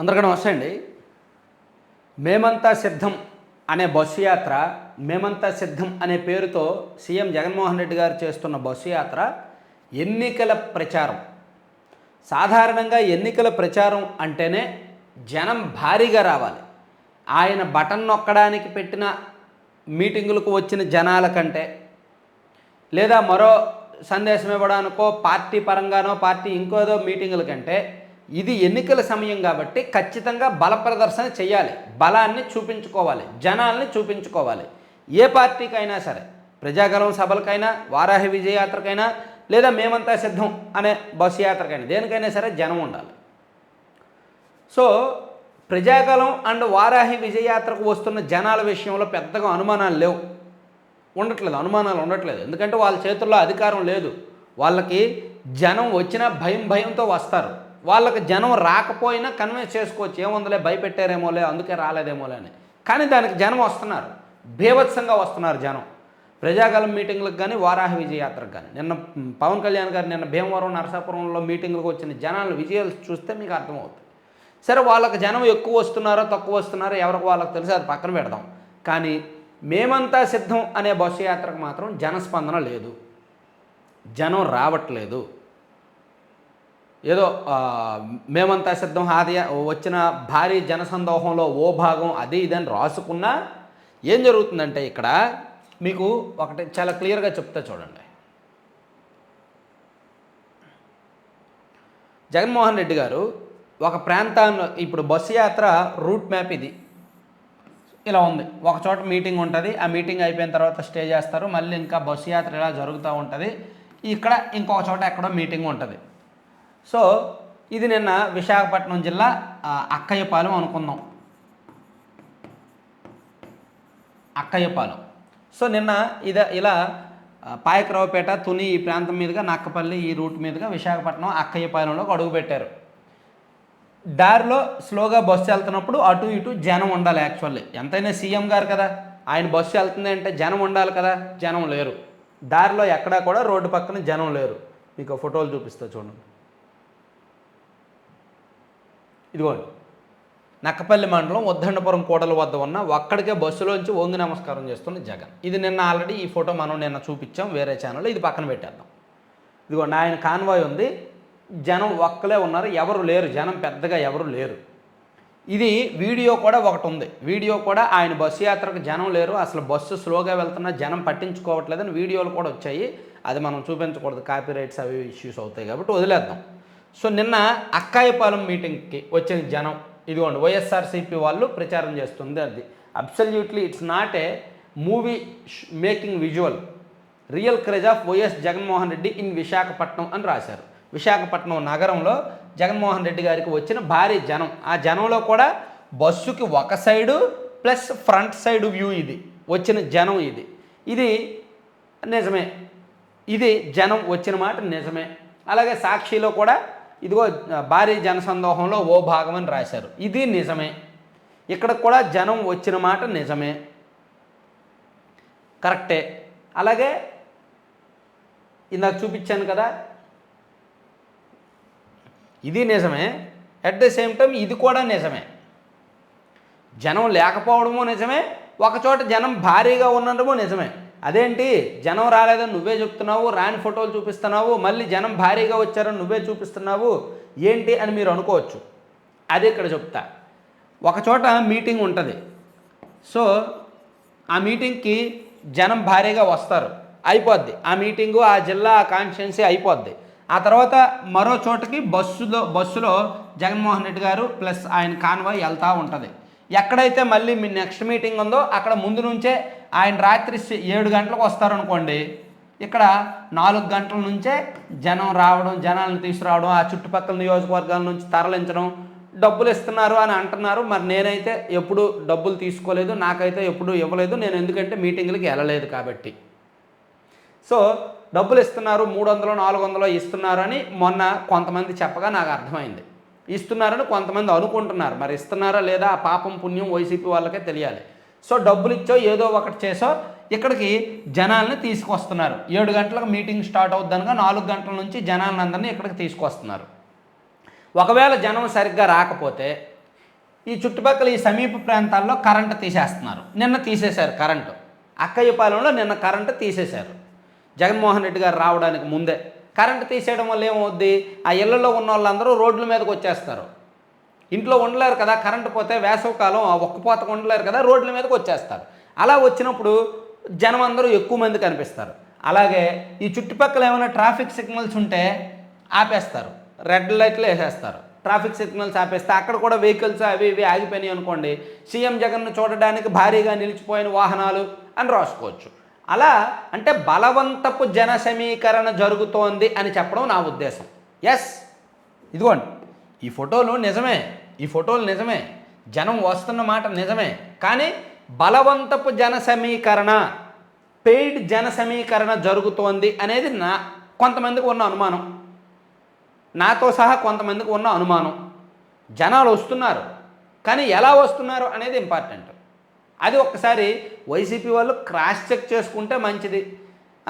అందరికీ నమస్తే అండి. మేమంతా సిద్ధం అనే బస్సు యాత్ర మేమంతా సిద్ధం అనే పేరుతో సీఎం జగన్మోహన్ రెడ్డి గారు చేస్తున్న బస్సు యాత్ర ఎన్నికల ప్రచారం. సాధారణంగా ఎన్నికల ప్రచారం అంటేనే జనం భారీగా రావాలి. ఆయన బటన్ నొక్కడానికి పెట్టిన మీటింగులకు వచ్చిన జనాల కంటే లేదా మరో సందేశం ఇవ్వడానికో పార్టీ పరంగానో పార్టీ ఇంకోదో మీటింగుల కంటే ఇది ఎన్నికల సమయం కాబట్టి ఖచ్చితంగా బల ప్రదర్శన చేయాలి. బలాన్ని చూపించుకోవాలి. జనాల్ని చూపించుకోవాలి. ఏ పార్టీకైనా సరే ప్రజాగలం సభలకైనా వారాహి విజయయాత్రకైనా లేదా మేమంతా సిద్ధం అనే బస్సు యాత్రకైనా దేనికైనా సరే జనం ఉండాలి. సో ప్రజాగలం అండ్ వారాహి విజయయాత్రకు వస్తున్న జనాల విషయంలో పెద్దగా అనుమానాలు లేవు. ఉండట్లేదు అనుమానాలు ఉండట్లేదు. ఎందుకంటే వాళ్ళ చేతుల్లో అధికారం లేదు. వాళ్ళకి జనం వచ్చినా భయం భయంతో వస్తారు. వాళ్ళకి జనం రాకపోయినా కన్విన్స్ చేసుకోవచ్చు. ఏముందిలే భయపెట్టారేమోలే అందుకే రాలేదేమోలే అని. కానీ దానికి జనం వస్తున్నారు. భీభత్సంగా వస్తున్నారు జనం. ప్రజాగలం మీటింగ్లకు కానీ వారాహ విజయయాత్రకు కానీ నిన్న పవన్ కళ్యాణ్ గారు నిన్న భీమవరం నరసాపురంలో మీటింగ్లకు వచ్చిన జనాలు విజయాలు చూస్తే మీకు అర్థమవుతుంది. సరే వాళ్ళకి జనం ఎక్కువ వస్తున్నారో తక్కువ వస్తున్నారో ఎవరికి వాళ్ళకి తెలిసి అది పక్కన పెడదాం. కానీ మేమంతా సిద్ధం అనే బస్సు యాత్రకు మాత్రం జనస్పందన లేదు. జనం రావట్లేదు. ఏదో మేమంతా సిద్ధం ఆది వచ్చిన భారీ జనసందోహంలో ఓ భాగం అది ఇదని రాసుకున్నా ఏం జరుగుతుందంటే ఇక్కడ మీకు ఒకటి చాలా క్లియర్గా చెప్తా చూడండి. జగన్మోహన్ రెడ్డి గారు ఒక ప్రాంతాన్ని ఇప్పుడు బస్సు యాత్ర రూట్ మ్యాప్ ఇది. ఇలా ఉంది. ఒక చోట మీటింగ్ ఉంటుంది ఆ మీటింగ్ అయిపోయిన తర్వాత స్టే చేస్తారు మళ్ళీ ఇంకా బస్సు యాత్ర ఇలా జరుగుతూ ఉంటుంది. ఇక్కడ ఇంకొక చోట ఎక్కడో మీటింగ్ ఉంటుంది. సో ఇది నిన్న విశాఖపట్నం జిల్లా అక్కయ్యపాలెం అనుకుందాం. అక్కయ్యపాలెం. సో నిన్న ఇది ఇలా పాయకరావుపేట తుని ఈ ప్రాంతం మీదుగా నక్కపల్లి ఈ రూట్ మీదుగా విశాఖపట్నం అక్కయ్యపాలెంలోకి అడుగుపెట్టారు దారిలో స్లోగా బస్సు వెళ్తున్నప్పుడు అటు ఇటు జనం ఉండాలి యాక్చువల్లీ. ఎంతైనా సీఎం గారు కదా ఆయన బస్సు వెళ్తుంది అంటే జనం ఉండాలి కదా జనం లేరు. దారిలో ఎక్కడా కూడా రోడ్డు పక్కన జనం లేరు. మీకు ఫోటోలు చూపిస్తా చూడండి. ఇదిగోండి. నక్కపల్లి మండలం ఉద్దండపురం కోడల వద్ద ఉన్న ఒక్కడికే బస్సులోంచి ఓంగి నమస్కారం చేస్తున్న జగన్. ఇది నిన్న ఆల్రెడీ ఈ ఫోటో మనం నిన్న చూపించాం వేరే ఛానల్లో ఇది పక్కన పెట్టేద్దాం. ఇదిగోండి ఆయన కాన్వాయ్ ఉంది. జనం ఒక్కలే ఉన్నారు. ఎవరు లేరు. జనం పెద్దగా ఎవరు లేరు. ఇది వీడియో కూడా ఒకటి ఉంది. వీడియో కూడా ఆయన బస్సు యాత్రకు జనం లేరు. అసలు బస్సు స్లోగా వెళ్తున్నా జనం పట్టించుకోవట్లేదని వీడియోలు కూడా వచ్చాయి. అది మనం చూపించకూడదు. కాపీరైట్స్ అవి ఇష్యూస్ అవుతాయి కాబట్టి వదిలేద్దాం. సో నిన్న అక్కాయపాలెం మీటింగ్కి వచ్చిన జనం ఇదిగోండి వైఎస్ఆర్సీపీ వాళ్ళు ప్రచారం చేస్తుంది అది. Absolutely it's not a movie making visual real craze of YS Jaganmohan Reddy in Visakhapatnam అని రాశారు. విశాఖపట్నం నగరంలో జగన్మోహన్ రెడ్డి గారికి వచ్చిన భారీ జనం. ఆ జనంలో కూడా బస్సుకి ఒక side plus front side view ఇది. వచ్చిన జనం ఇది. ఇది నిజమే. ఇది జనం వచ్చిన మాట నిజమే. అలాగే సాక్షిలో కూడా ఇదిగో భారీ జనసందోహంలో ఓ భాగం అని రాశారు. ఇది నిజమే. ఇక్కడ కూడా జనం వచ్చిన మాట నిజమే. కరెక్టే. అలాగే ఇందాక చూపించాను కదా. ఇది నిజమే. అట్ ద సేమ్ టైం ఇది కూడా నిజమే. జనం లేకపోవడము నిజమే. ఒకచోట జనం భారీగా ఉండడము నిజమే. అదేంటి? జనం రాలేదని నువ్వే చెప్తున్నావు రాని ఫోటోలు చూపిస్తున్నావు మళ్ళీ జనం భారీగా వచ్చారని నువ్వే చూపిస్తున్నావు ఏంటి అని మీరు అనుకోవచ్చు. అది ఇక్కడ చెప్తా. ఒకచోట మీటింగ్ ఉంటుంది. సో ఆ మీటింగ్కి జనం భారీగా వస్తారు. అయిపోద్ది. ఆ మీటింగు ఆ జిల్లా ఆ కాన్స్టిట్యున్సీ అయిపోద్ది. ఆ తర్వాత మరో చోటకి బస్సులో బస్సులో జగన్మోహన్ రెడ్డి గారు ప్లస్ ఆయన కాన్వాయ్ వెళ్తూ ఉంటుంది. ఎక్కడైతే మళ్ళీ మీ నెక్స్ట్ మీటింగ్ ఉందో అక్కడ ముందు నుంచే ఆయన రాత్రి ఏడు గంటలకు వస్తారనుకోండి ఇక్కడ నాలుగు గంటల నుంచే జనం రావడం జనాలను తీసుకురావడం ఆ చుట్టుపక్కల నియోజకవర్గాల నుంచి తరలించడం డబ్బులు ఇస్తున్నారు అని అంటున్నారు. మరి నేనైతే ఎప్పుడు డబ్బులు తీసుకోలేదు నాకైతే ఎప్పుడు ఇవ్వలేదు నేను ఎందుకంటే మీటింగ్లకి వెళ్ళలేదు కాబట్టి. సో డబ్బులు ఇస్తున్నారు మూడు వందలు నాలుగు వందలు ఇస్తున్నారు అని మొన్న కొంతమంది చెప్పగా నాకు అర్థమైంది. ఇస్తున్నారని కొంతమంది అనుకుంటున్నారు. మరి ఇస్తున్నారా లేదా ఆ పాపం పుణ్యం వైసీపీ వాళ్ళకే తెలియాలి. సో డబ్బులు ఇచ్చో ఏదో ఒకటి చేసో ఇక్కడికి జనాల్ని తీసుకొస్తున్నారు. ఏడు గంటలకు మీటింగ్ స్టార్ట్ అవుద్దనగా నాలుగు గంటల నుంచి జనాలను అందరినీ ఇక్కడికి తీసుకొస్తున్నారు. ఒకవేళ జనం సరిగ్గా రాకపోతే ఈ చుట్టుపక్కల ఈ సమీప ప్రాంతాల్లో కరెంటు తీసేస్తున్నారు. నిన్న తీసేశారు కరెంటు. అక్కయ్యపాలెంలో నిన్న కరెంటు తీసేశారు. జగన్మోహన్ రెడ్డి గారు రావడానికి ముందే కరెంట్ తీసేయడం వల్ల ఏమవుద్ది? ఆ ఇళ్ళలో ఉన్న వాళ్ళందరూ రోడ్ల మీదకి వచ్చేస్తారు. ఇంట్లో ఉండలేరు కదా కరెంటు పోతే వేసవకాలం ఆ ఒక్క ఉండలేరు కదా రోడ్ల మీదకి వచ్చేస్తారు. అలా వచ్చినప్పుడు జనం అందరూ ఎక్కువ మంది కనిపిస్తారు. అలాగే ఈ చుట్టుపక్కల ఏమైనా ట్రాఫిక్ సిగ్నల్స్ ఉంటే ఆపేస్తారు. రెడ్ లైట్లు వేసేస్తారు. ట్రాఫిక్ సిగ్నల్స్ ఆపేస్తే అక్కడ కూడా వెహికల్స్ అవి ఇవి ఆగిపోయినాయి అనుకోండి. సీఎం జగన్ను చూడడానికి భారీగా నిలిచిపోయిన వాహనాలు అని రాసుకోవచ్చు. అలా అంటే బలవంతపు జన సమీకరణ జరుగుతోంది అని చెప్పడం నా ఉద్దేశం. ఎస్ ఇదిగోండి ఈ ఫోటోలు నిజమే ఈ ఫోటోలు నిజమే జనం వస్తున్న మాట నిజమే కానీ బలవంతపు జన సమీకరణ పెయిడ్ జన సమీకరణ జరుగుతోంది అనేది నా కొంతమందికి ఉన్న అనుమానం. నాతో సహా కొంతమందికి ఉన్న అనుమానం. జనాలు వస్తున్నారు కానీ ఎలా వస్తున్నారు అనేది ఇంపార్టెంట్ అది ఒక్కసారి వైసీపీ వాళ్ళు క్రాస్ చెక్ చేసుకుంటే మంచిది.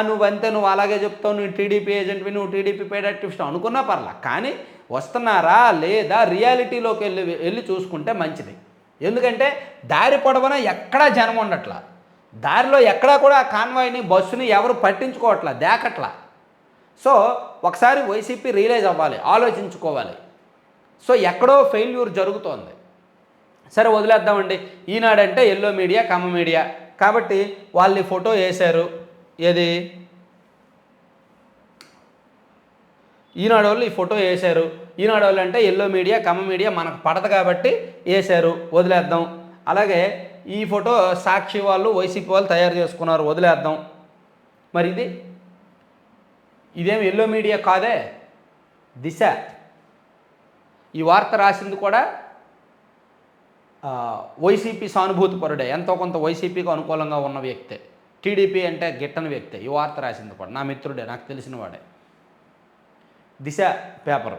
నువ్వంతే నువ్వు అలాగే చెప్తావు నువ్వు టీడీపీ ఏజెంట్వి నువ్వు టీడీపీ పేడ్ యాక్టివిస్ట్ అనుకున్నా పర్లా కానీ వస్తున్నారా లేదా రియాలిటీలోకి వెళ్ళి వెళ్ళి చూసుకుంటే మంచిది. ఎందుకంటే దారి పొడవన ఎక్కడా జనం ఉండట్లా. దారిలో ఎక్కడా కూడా ఆ కాన్వాయ్ని బస్సుని ఎవరు పట్టించుకోవట్లా దేకట్లా. సో ఒకసారి వైసీపీ రియలైజ్ అవ్వాలి ఆలోచించుకోవాలి. సో ఎక్కడో ఫెయిల్యూర్ జరుగుతోంది. సరే వదిలేద్దామండి. ఈనాడంటే ఎల్లో మీడియా కమ్మ మీడియా కాబట్టి వాళ్ళని ఫోటో వేశారు. ఏది? ఈనాడు వాళ్ళు ఈ ఫోటో వేశారు. ఈనాడు వాళ్ళు అంటే ఎల్లో మీడియా కమ్మ మీడియా మనకు పడదు కాబట్టి వేశారు. వదిలేద్దాం. అలాగే ఈ ఫోటో సాక్షి వాళ్ళు వైసీపీ వాళ్ళు తయారు చేసుకున్నారు. వదిలేద్దాం. మరి ఇది? ఇదేం ఎల్లో మీడియా కాదే? దిశ. ఈ వార్త రాసింది కూడా వైసీపీ సానుభూతి పరుడే ఎంతో కొంత వైసీపీకి అనుకూలంగా ఉన్న వ్యక్తే. టీడీపీ అంటే గిట్టని వ్యక్తే. ఈ వార్త రాసింది కూడా. నా మిత్రుడే నాకు తెలిసిన వాడే. దిశ పేపర్.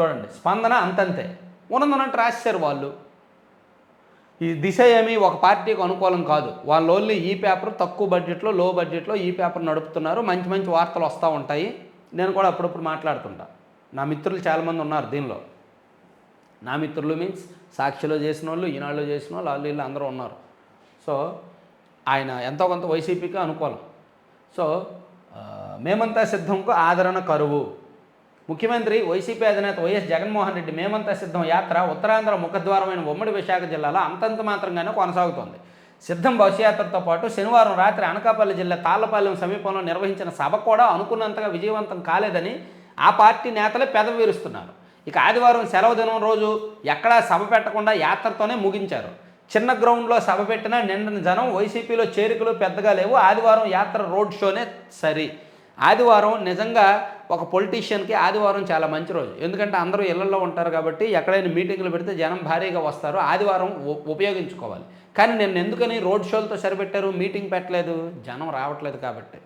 చూడండి. స్పందన అంతంతే. ఉన్నదన్నట్టు రాశారు వాళ్ళు. ఈ దిశ ఏమి ఒక పార్టీకి అనుకూలం కాదు. వాళ్ళు ఓన్లీ ఈ పేపర్ తక్కువ బడ్జెట్లో లో బడ్జెట్లో ఈ పేపర్ నడుపుతున్నారు. మంచి మంచి వార్తలు వస్తూ ఉంటాయి. నేను కూడా అప్పుడప్పుడు మాట్లాడుతుంటా. నా మిత్రులు చాలామంది ఉన్నారు దీనిలో. నా మిత్రులు మీన్స్ సాక్షిలో చేసిన వాళ్ళు ఈనాడులో చేసిన వాళ్ళు వాళ్ళు వీళ్ళు అందరూ ఉన్నారు. సో ఆయన ఎంతో కొంత వైసీపీకి అనుకూలం. సో మేమంతా సిద్ధంకు ఆదరణ కరువు. ముఖ్యమంత్రి వైసీపీ అధినేత వైఎస్ జగన్మోహన్ రెడ్డి మేమంతా సిద్ధం. యాత్ర ఉత్తరాంధ్ర ముఖద్వారమైన ఉమ్మడి విశాఖ జిల్లాలో అంతంత మాత్రంగానే కొనసాగుతోంది. సిద్ధం బస్సు పాటు శనివారం రాత్రి అనకాపల్లి జిల్లా తాళ్ళపాలెం సమీపంలో నిర్వహించిన సభ కూడా అనుకున్నంతగా విజయవంతం కాలేదని ఆ పార్టీ నేతలే పెదవిరుస్తున్నారు ఇక ఆదివారం సెలవు దినం రోజు ఎక్కడా సభ పెట్టకుండా యాత్రతోనే ముగించారు. చిన్న గ్రౌండ్లో సభ పెట్టినా నిండిన జనం వైసీపీలో చేరికలు పెద్దగా లేవు. ఆదివారం యాత్ర రోడ్ షోనే సరి. ఆదివారం నిజంగా ఒక పొలిటీషియన్కి ఆదివారం చాలా మంచి రోజు. ఎందుకంటే అందరూ ఇళ్ళలో ఉంటారు కాబట్టి ఎక్కడైనా మీటింగ్లు పెడితే జనం భారీగా వస్తారు. ఆదివారం ఉపయోగించుకోవాలి. కానీ నేను ఎందుకని రోడ్ షోలతో సరిపెట్టారు? మీటింగ్ పెట్టలేదు. జనం రావట్లేదు కాబట్టి.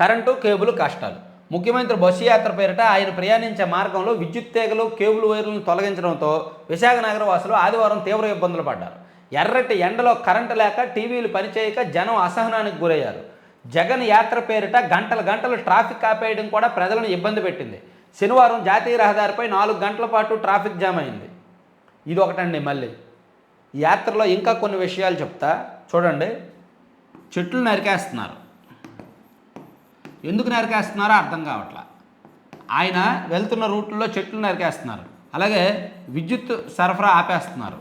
కరెంటు కేబుల్ కష్టాలు. ముఖ్యమంత్రి బస్సు యాత్ర పేరిట ఆయన ప్రయాణించే మార్గంలో విద్యుత్ తీగలు కేబుల్ వైర్లను తొలగించడంతో విశాఖ నగర వాసులు ఆదివారం తీవ్ర ఇబ్బందులు పడ్డారు. ఎర్రటి ఎండలో కరెంటు లేక టీవీలు పనిచేయక జనం అసహనానికి గురయ్యారు. జగన్ యాత్ర పేరిట గంటల గంటలు ట్రాఫిక్ ఆపేయడం కూడా ప్రజలను ఇబ్బంది పెట్టింది. శనివారం జాతీయ రహదారిపై నాలుగు గంటల పాటు ట్రాఫిక్ జామ్ అయింది. ఇది ఒకటండి మళ్ళీ. యాత్రలో ఇంకా కొన్ని విషయాలు చెప్తా. చూడండి. చెట్లు నరికేస్తున్నారు. ఎందుకు నరికేస్తున్నారో అర్థం కావట్లా. ఆయన వెళ్తున్న రూట్లో చెట్లు నరికేస్తున్నారు. అలాగే విద్యుత్ సరఫరా ఆపేస్తున్నారు.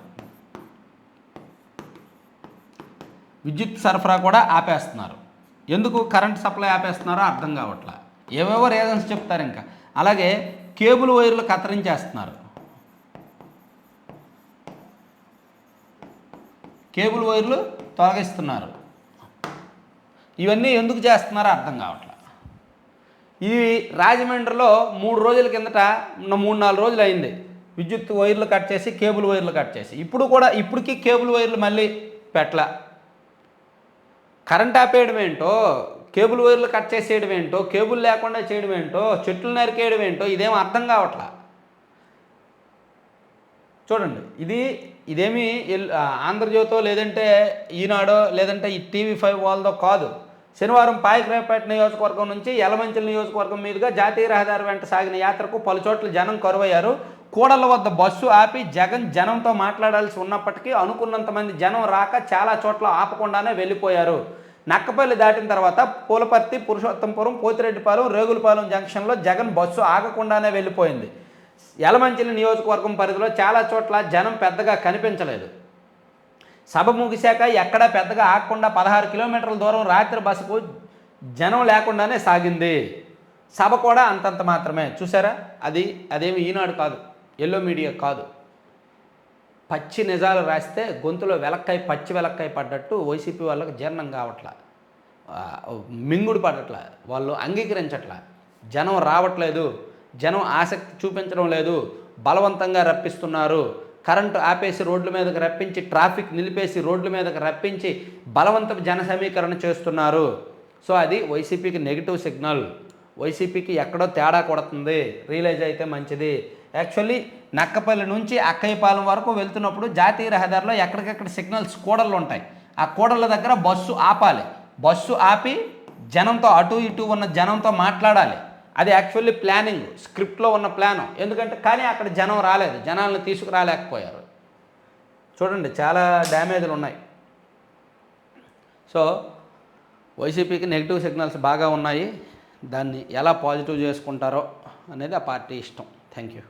విద్యుత్ సరఫరా కూడా ఆపేస్తున్నారు. ఎందుకు కరెంట్ సప్లై ఆపేస్తున్నారో అర్థం కావట్లా. ఏవేవో రీజన్స్ చెప్తారు ఇంకా. అలాగే కేబుల్ వైర్లు కత్తిరించేస్తున్నారు. కేబుల్ వైర్లు తొలగిస్తున్నారు. ఇవన్నీ ఎందుకు చేస్తున్నారో అర్థం కావట్లేదు ఇది రాజమండ్రిలో మూడు రోజుల కిందట మూడు నాలుగు రోజులు అయింది. విద్యుత్ వైర్లు కట్ చేసి కేబుల్ వైర్లు కట్ చేసి. ఇప్పుడు కూడా ఇప్పటికీ కేబుల్ వైర్లు మళ్ళీ పెట్టలా. కరెంట్ ఆపేయడం ఏంటో కేబుల్ వైర్లు కట్ చేసేయడం ఏంటో కేబుల్ లేకుండా చేయడం ఏంటో చెట్లు నరికేయడం ఏంటో ఇదేం అర్థం కావట్లా? చూడండి ఇది ఇదేమి ఎల్- ఆంధ్రజ్యోతో లేదంటే ఈనాడో లేదంటే ఈ టీవీ ఫైవ్ వాళ్ళదో కాదు. శనివారం పాయకరావుపేట నియోజకవర్గం నుంచి యలమంచిల నియోజకవర్గం మీదుగా జాతీయ రహదారి వెంట సాగిన యాత్రకు పలు చోట్ల జనం కరువయ్యారు. కూడల వద్ద బస్సు ఆపి జగన్ జనంతో మాట్లాడాల్సి ఉన్నప్పటికీ అనుకున్నంత మంది జనం రాక చాలా చోట్ల ఆపకుండానే వెళ్ళిపోయారు. నక్కపల్లి దాటిన తర్వాత పూలపర్తి పురుషోత్తంపురం పోతిరెడ్డిపాలెం రేగులపాలెం జంక్షన్లో జగన్ బస్సు ఆగకుండానే వెళ్ళిపోయింది. యలమంచిలి నియోజకవర్గం పరిధిలో చాలా చోట్ల జనం పెద్దగా కనిపించలేదు. సభ ముగిశాక ఎక్కడా పెద్దగా ఆగకుండా పదహారు కిలోమీటర్ల దూరం రాత్రి బస్సుకు జనం లేకుండానే సాగింది. సభ కూడా అంతంత మాత్రమే. చూసారా? అది అదేమి ఈనాడు కాదు. ఎల్లో మీడియా కాదు. పచ్చి నిజాలు రాస్తే గొంతులో వెలక్కాయ పచ్చి వెలక్కాయ పడ్డట్టు వైసీపీ వాళ్ళకి జీర్ణం కావట్లా. మింగుడు పడట్లా. వాళ్ళు అంగీకరించట్లా. జనం రావట్లేదు. జనం ఆసక్తి చూపించడం లేదు. బలవంతంగా రప్పిస్తున్నారు. కరెంటు ఆపేసి రోడ్ల మీదకి రప్పించి ట్రాఫిక్ నిలిపేసి రోడ్ల మీదకి రప్పించి బలవంతపు జన సమీకరణ చేస్తున్నారు. సో అది వైసీపీకి నెగిటివ్ సిగ్నల్ వైసీపీకి ఎక్కడో తేడా కొడుతుంది. రియలైజ్ అయితే మంచిది. యాక్చువల్లీ నక్కపల్లి నుంచి అక్కయ్యపాలెం వరకు వెళ్తున్నప్పుడు జాతీయ రహదారిలో ఎక్కడికెక్కడ సిగ్నల్స్ కూడళ్ళు ఉంటాయి. ఆ కూడళ్ళ దగ్గర బస్సు ఆపాలి. బస్సు ఆపి జనంతో అటు ఇటు ఉన్న జనంతో మాట్లాడాలి. అది యాక్చువల్లీ ప్లానింగ్ స్క్రిప్ట్లో ఉన్న ప్లాను ఎందుకంటే కానీ అక్కడ జనం రాలేదు. జనాలను తీసుకురాలేకపోయారు. చూడండి చాలా డ్యామేజ్లు ఉన్నాయి సో వైసీపీకి నెగిటివ్ సిగ్నల్స్ బాగా ఉన్నాయి. దాన్ని ఎలా పాజిటివ్ చేసుకుంటారో అనేది ఆ పార్టీ ఇష్టం. Thank you